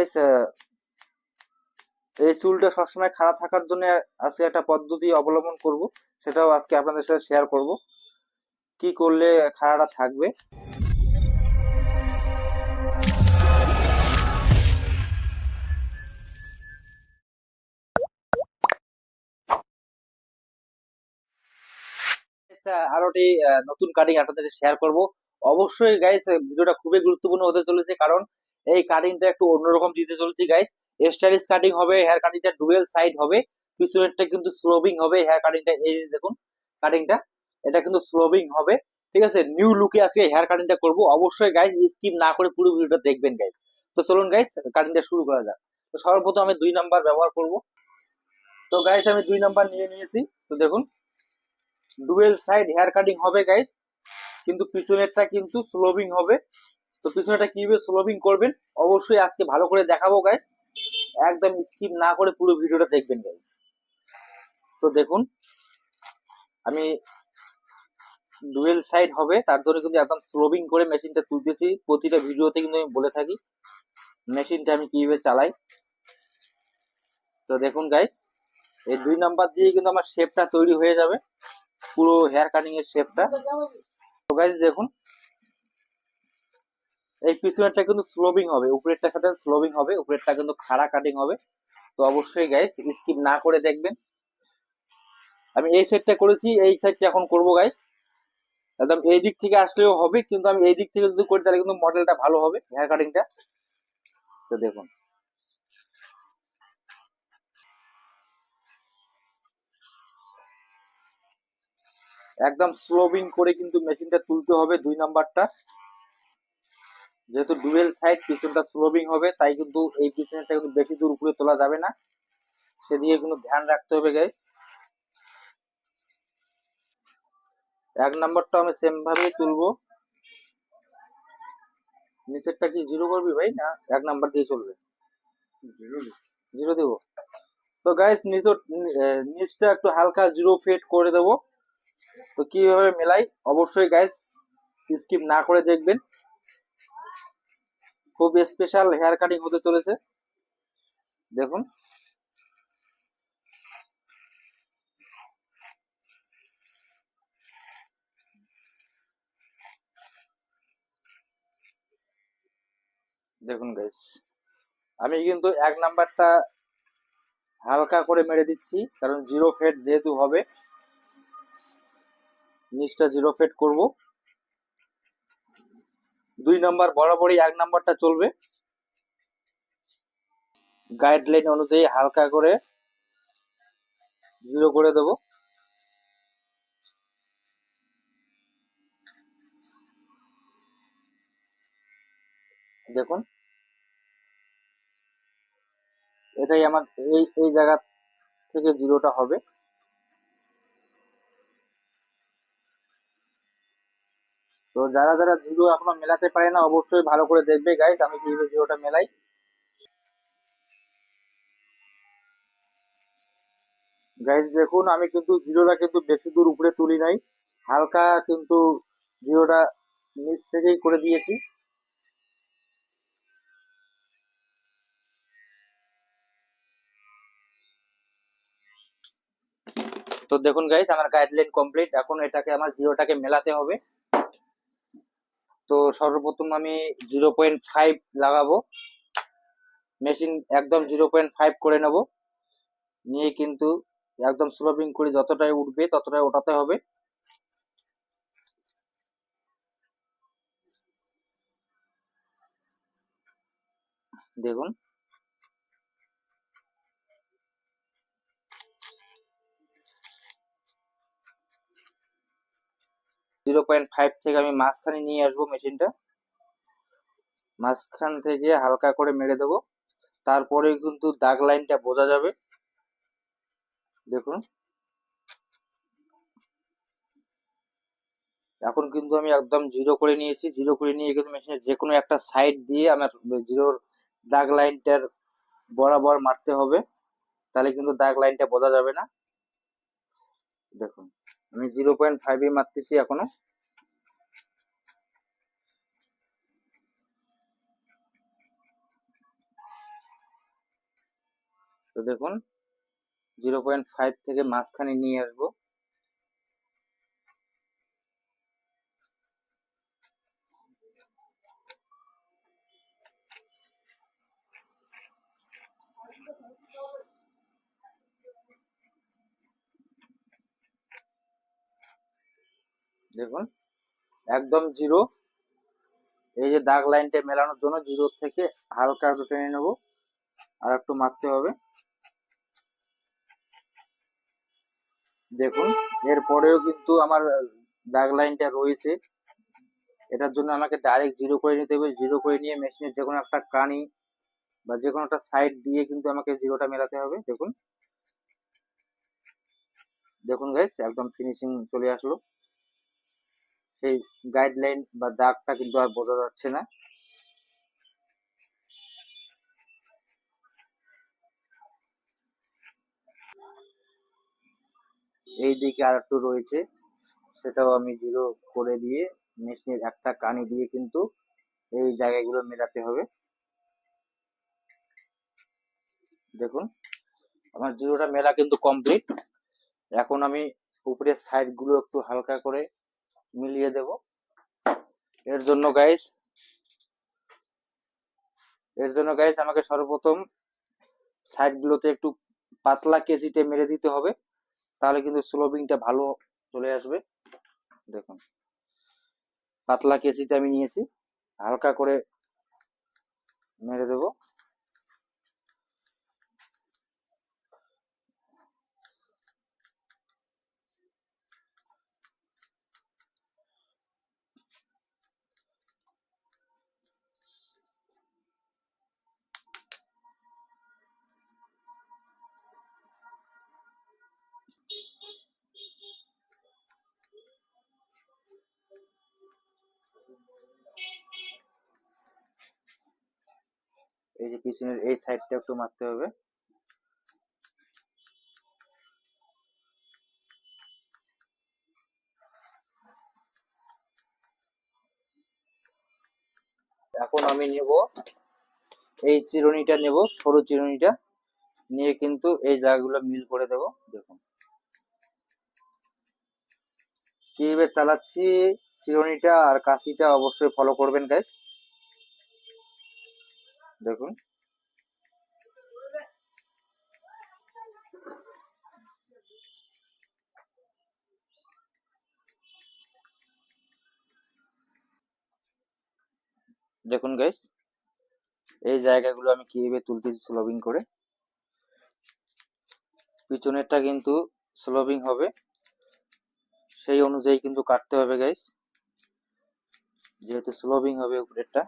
Guys এই চুলটা সবসময় খাড়া থাকার জন্য আজকে একটা পদ্ধতি অবলম্বন করব, সেটাও আজকে আপনাদের সাথে শেয়ার করব। কি করলে খাড়াটা থাকবে? আরোটি নতুন কাটিং আপনাদের শেয়ার করব। অবশ্যই গাইস ভিডিওটা খুবই গুরুত্বপূর্ণ হতে চলেছে, কারণ এই কাটিংটা একটু অন্যরকম দিতে চলেছি গাইস স্টাইলিশ কাটিং হবে হেয়ার কাটিংটা ডুয়েল সাইড হবে। পিছনেরটা কিন্তু স্লোবিং হবে হেয়ার কাটিংটা এই দেখুন কাটিংটা এটা কিন্তু স্লোবিং হবে। ঠিক আছে? নিউ লুকে আজকে হেয়ার কাটিংটা করব। অবশ্যই গাইস স্কিপ না করে পুরো ভিডিওটা দেখবেন গাইস তো চলুন গাইস কাটিংটা শুরু করা যাক। তো সর্বপ্রথম আমি দুই নাম্বার ব্যবহার করব। তো গাইস আমি দুই নাম্বার নিয়ে নিয়েছি। তো দেখুন ডুয়েল সাইড হেয়ার কাটিং হবে গাইস কিন্তু পিছনেরটা কিন্তু স্লোবিং হবে। তো পিছনেরটা কীভাবে স্লোবিং করবেন, অবশ্যই আজকে ভালো করে দেখাবো গাইস একদম স্কিপ না করে পুরো ভিডিওটা দেখবেন গাইস তো দেখুন, আমি ডুয়েল সাইড হবে, তার জন্য কিন্তু একদম স্লোবিং করে মেশিনটা তুলতেছি। প্রতিটা ভিডিওতে কিন্তু আমি বলে থাকি মেশিনটা আমি কীভাবে চালাই। তো দেখুন গাইস এই দুই নাম্বার দিয়ে কিন্তু আমার শেপটা তৈরি হয়ে যাবে, পুরো হেয়ার কাটিং এর শেপটা তো গাইস দেখুন এই পিছনেরটা কিন্তু স্লোবিং হবে উপরেরটার সাথে স্লোবিং হবে, উপরেরটা কিন্তু খাড়া কাটিং হবে। তো অবশ্যই গাইস স্কিপ না করে দেখবেন। আমি এই সাইডটা করেছি, এই সাইডটা এখন করব গাইস একদম এই দিক থেকে আসলেও হবে, কিন্তু আমি এই দিক থেকে যদি করি, তাহলে কিন্তু মডেলটা ভালো হবে হেয়ার কাটিংটা তো দেখুন। একদম স্লোবিং করে কিন্তু মেশিনটা তুলতে হবে, দুই নাম্বারটা যেহেতু ডুয়েল সাইড পিছনটা স্লোবিং হবে তাই কিন্তু এই পিছনটা কিন্তু বেশি দূর উপরে তোলা যাবে না। সেদিকে কিন্তু ধ্যান রাখতে হবে গাইস এক নাম্বারটা আমি সেম ভাবে তুলবো। নিচেরটা কি জিরো করবি ভাই না এক নাম্বার দিয়ে চলবে? জিরো দেবো। তো গাইস নিচ নিচটা একটু হালকা জিরো ফেট করে দেবো। তো কীভাবে মেলাই? অবশ্যই গাইস স্কিপ না করে দেখবেন। খুব স্পেশাল হেয়ার কাটিং হতে চলেছে। দেখুন। দেখুন গাইস আমি কিন্তু এক নাম্বারটা হালকা করে মেরে দিচ্ছি, কারণ জিরো ফেট যেহেতু হবে নিচটা জিরো ফেট করব। দুই নাম্বার বরাবরই এক নাম্বারটা চলবে। গাইডলাইন অনুযায়ী হালকা করে জিরো করে দেব। দেখুন। এটাই আমার, এই এই জায়গা থেকে জিরোটা হবে। তো যারা যারা জিরো এখনও মেলাতে পারে না, অবশ্যই ভালো করে দেখবে গাইস আমি কীভাবে জিরোটা মেলাই। গাইস দেখুন, আমি কিন্তু জিরোটা কিন্তু বেশি দূর উপরে তুলি নাই। হালকা কিন্তু জিরোটা নিচ থেকেই করে দিয়েছি। তো দেখুন গাইস আমার গাইডলাইন কমপ্লিট এখন এটাকে, আমার জিরোটাকে মেলাতে হবে। তো সর্বপ্রথম আমি জিরো পয়েন্ট ফাইভ লাগাবো। মেশিন একদম জিরো পয়েন্ট ফাইভ করে নেব। নিয়ে কিন্তু একদম স্লোপিং করে যতটাই উঠবে ততটাই ওঠাতে হবে। দেখুন। জিরো পয়েন্ট ফাইভ থেকে আমি মাঝখানে নিয়ে আসব মেশিনটা। মাঝখান থেকে হালকা করে মেরে দেবো। তারপরে কিন্তু দাগ লাইনটা বোঝা যাবে। দেখুন। এখন কিন্তু আমি একদম জিরো করে নিয়েছি। জিরো করে নিয়ে কিন্তু মেশিনের যে কোনো একটা সাইড দিয়ে আমার জিরোর দাগ লাইনটার বরাবর মারতে হবে। তাহলে কিন্তু দাগ লাইনটা বোঝা যাবে না। দেখুন। আমি জিরো পয়েন্ট ফাইভে মারতেছি এখনও। তো দেখুন, জিরো পয়েন্ট ফাইভ থেকে মাঝখানে নিয়ে আসব। দেখুন, একদম জিরো এই যে দাগ লাইনটা মেলানোর জন্য জিরো থেকে হালকা একটু টেনে নেব, আর একটু মারতে হবে। দেখুন, এরপরেও কিন্তু আমার দাগ লাইনটা রয়েছে। এটার জন্য আমাকে ডাইরেক্ট জিরো করে নিতে হবে। জিরো করে নিয়ে মেশিনের যে কোনো একটা কানি বা যে কোনো একটা সাইড দিয়ে কিন্তু আমাকে জিরোটা মেলাতে হবে। দেখুন। দেখুন গাইস একদম ফিনিশিং চলে আসলো। সেই গাইডলাইন বা দাগটা কিন্তু আর বোঝা যাচ্ছে না। এই দিকে আর একটু রয়েছে, সেটাও আমি জিরো করে দিয়ে মেশিনের একটা কানি দিয়ে কিন্তু এই জায়গাগুলো মেলাতে হবে। দেখুন, আমার জিরোটা মেলা কিন্তু কমপ্লিট এখন আমি উপরের সাইডগুলো একটু হালকা করে মিলিয়ে দেব। এর জন্য গাইস এর জন্য গাইস আমাকে সর্বপ্রথম সাইড গুলোতে একটু পাতলা কেজিতে মেরে দিতে হবে। তাহলে কিন্তু স্লোবিংটা ভালো চলে আসবে। দেখুন, পাতলা কেজিতে আমি নিয়েছি। হালকা করে মেরে দেব। যে পিছনের এই সাইডটা একটু মারতে হবে। এখন আমি নেব, এই চিরুনিটা নেব, সরু চিরুনিটা। নিয়ে কিন্তু এই জায়গাগুলো মিল করে দেব, দেখুন। কীভাবে চালাচ্ছি, চিরুনিটা আর কাশিটা অবশ্যই ফলো করবেন গাইস দেখুন। দেখুন গাইস এই জায়গাগুলো আমি কীভাবে তুলতেছি স্লোবিং করে? পিছনেরটা কিন্তু স্লোবিং হবে। সেই অনুযায়ী কিন্তু কাটতে হবে গাইস যেহেতু স্লোবিং হবে উপরেরটা।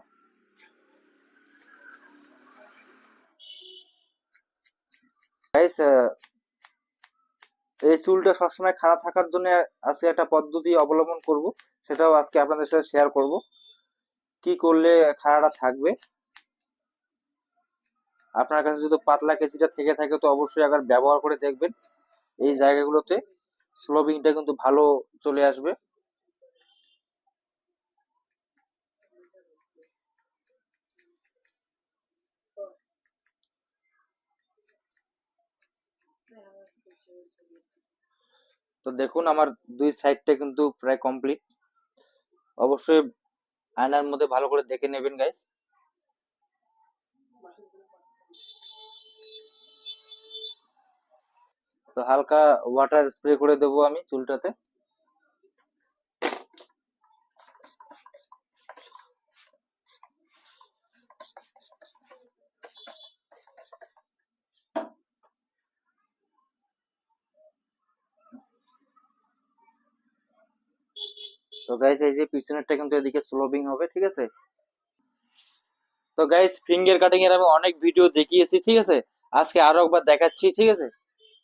গাইস এই চুলটা সবসময় খাড়া থাকার জন্য আজকে একটা পদ্ধতি অবলম্বন করব, সেটাও আজকে আপনাদের সাথে শেয়ার করব। কি করলে খাড়াটা থাকবে? আপনার কাছে যদি পাতলা কেচিটা থেকে থাকে, তো অবশ্যই আবার ব্যবহার করে দেখবেন। এই জায়গাগুলোতে স্লোবিংটা কিন্তু ভালো চলে আসবে। তো দেখুন, আমার দুই সাইডটা কিন্তু প্রায় কমপ্লিট অবশ্যই আয়নার মধ্যে ভালো করে দেখে নেবেন গাইস তো হালকা ওয়াটার স্প্রে করে দেবো আমি চুলটাতে। তো গাইস এই যে পিছনেরটা কিন্তু এদিকে স্লোবিং হবে, ঠিক আছে? তো গাইস ফিঙ্গার কাটিং এর আমি অনেক ভিডিও দেখিয়েছি, ঠিক আছে? আজকে আরও একবার দেখাচ্ছি, ঠিক আছে?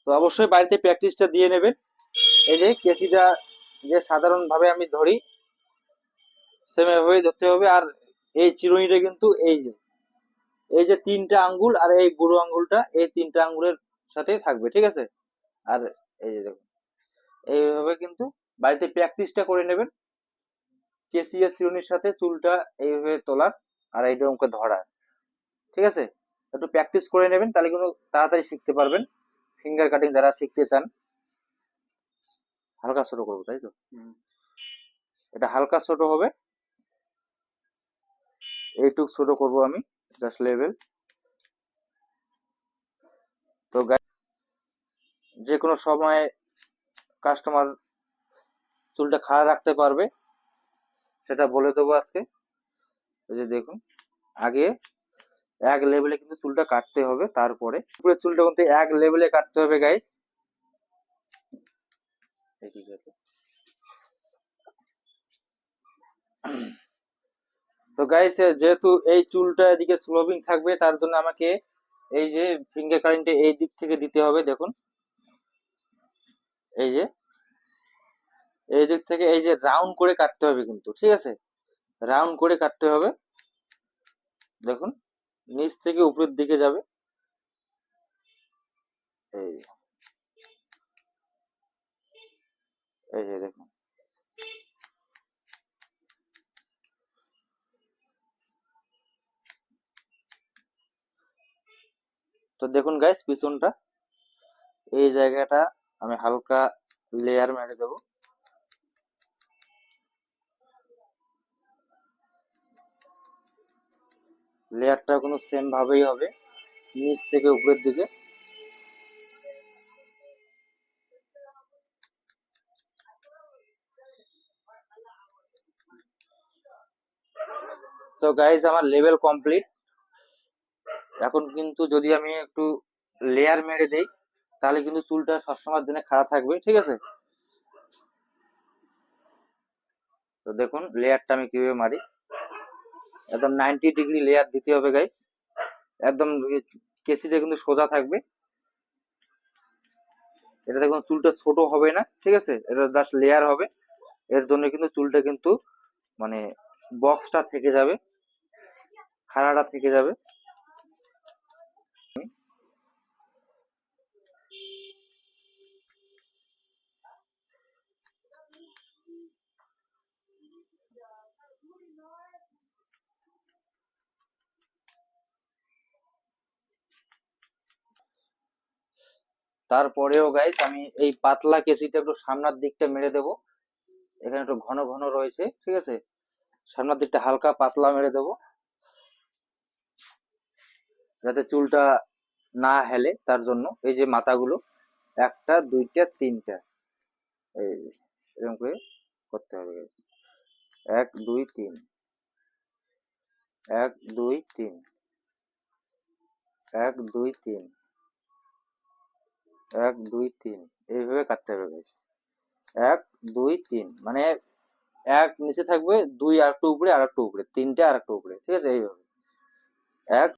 তো, অবশ্যই বাড়িতে প্র্যাকটিসটা দিয়ে নেবেন এই যে কেসিটা যে সাধারণ ভাবে আমি ধরি সেভাবেই ধরতে হবে। আর এই চিরুনিটা কিন্তু এই যে এই যে তিনটা আঙ্গুল আর এই বুড়ো আঙ্গুলটা, এই তিনটা আঙ্গুলের সাথে থাকবে, ঠিক আছে? আর এই যে দেখুন, এইভাবে কিন্তু বাড়িতে প্র্যাকটিসটা করে নেবেন। কেসিয়া চিরুনির সাথে চুলটা এইভাবে তোলার আর এইটা অঙ্কে ধরার ঠিক আছে? একটু প্র্যাকটিস করে নেবেন তাহলে কিন্তু তাড়াতাড়ি শিখতে পারবেন। ফিঙ্গার কাটিং যারা শিখতে চান। হালকা ছোট করব তাই তো? এটা হালকা ছোট হবে। এইটুক ছোট করব আমি জাস্ট লেভেল তো যে কোনো সময় কাস্টমার চুলটা খাড়া রাখতে পারবে সেটা বলে দেবো আজকে। এই যে দেখুন, আগে এক লেভেলে কিন্তু চুলটা কাটতে হবে, তারপরে উপরে চুলটা কিন্তু এক লেভেলে কাটতে হবে গাইস তো গাইস যেহেতু এই চুলটা এদিকে স্লোবিং থাকবে, তার জন্য আমাকে এই যে ফিঙ্গার কাটিংটা এই দিক থেকে দিতে হবে, দেখুন। এই যে এই দিক থেকে এই যে রাউন্ড করে কাটতে হবে কিন্তু, ঠিক আছে? রাউন্ড করে কাটতে হবে। দেখুন, নিচ থেকে উপরের দিকে যাবে। এই যে। দেখুন। তো দেখুন গাইস পিছনটা, এই জায়গাটা আমি হালকা লেয়ার মেরে দেবো। লেয়ারটা কোনো সেম ভাবেই হবে, নিচ থেকে উপরের দিকে। তো গাইজ আমার লেভেল কমপ্লিট এখন কিন্তু যদি আমি একটু লেয়ার মেরে দেই, তাহলে কিন্তু চুলটা সবসময়ের জন্য খাড়া থাকবে, ঠিক আছে? তো দেখুন লেয়ারটা আমি কীভাবে মারি। একদম নাইনটি ডিগ্রি লেয়ার দিতে হবে গাইস একদম কেসিটা কিন্তু সোজা থাকবে। এটা দেখুন, চুলটা ছোট হবে না, ঠিক আছে? এটা জাস্ট লেয়ার হবে। এর জন্য কিন্তু চুলটা কিন্তু মানে বক্সটা থেকে যাবে, খাড়াটা থেকে যাবে। তারপরেও গাইস আমি এই পাতলা কেসিটা একটু সামনের দিকটা মেরে দেব। এখানে একটু ঘন ঘন রয়েছে, ঠিক আছে? সামনের দিকটা হালকা পাতলা মেরে দেব। যাতে চুলটা না হেলে তার জন্য। এই যে মাথাগুলো, একটা, দুইটা, তিনটা। এই এরকম করে করতে হবে। এক, দুই, তিন। এক, দুই, তিন। এক, দুই, তিন। এক, দুই, তিন। এইভাবে কাটতে হবে গাইস এক, দুই, তিন। মানে এক নিচে থাকবে, দুই আর একটু উপরে আর একটু উপরে। তিনটে আর একটু উপরে, ঠিক আছে? এইভাবে। এক,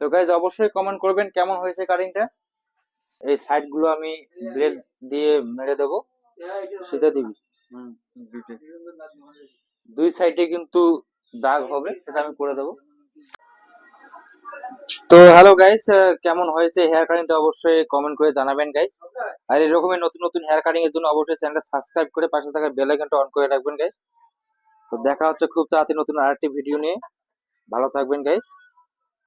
তো গাইজ অবশ্যই কমেন্ট করবেন কেমন হয়েছে কাটিংটা এই সাইডগুলো আমি ব্লেড দিয়ে মেরে দেবো। সেটা দিবি। দুই সাইডে কিন্তু দাগ হবে, সেটা আমি করে দেবো। তো হ্যালো গাইস কেমন হয়েছে হেয়ার কাটিংটা অবশ্যই কমেন্ট করে জানাবেন গাইস আর এরকমের নতুন নতুন হেয়ার কাটিং এর জন্য অবশ্যই চ্যানেলটা সাবস্ক্রাইব করে পাশে থাকা বেল আইকনটা অন করে রাখবেন গাইস তো দেখা হচ্ছে খুব তাড়াতাড়ি নতুন আরেকটি ভিডিও নিয়ে। ভালো থাকবেন গাইস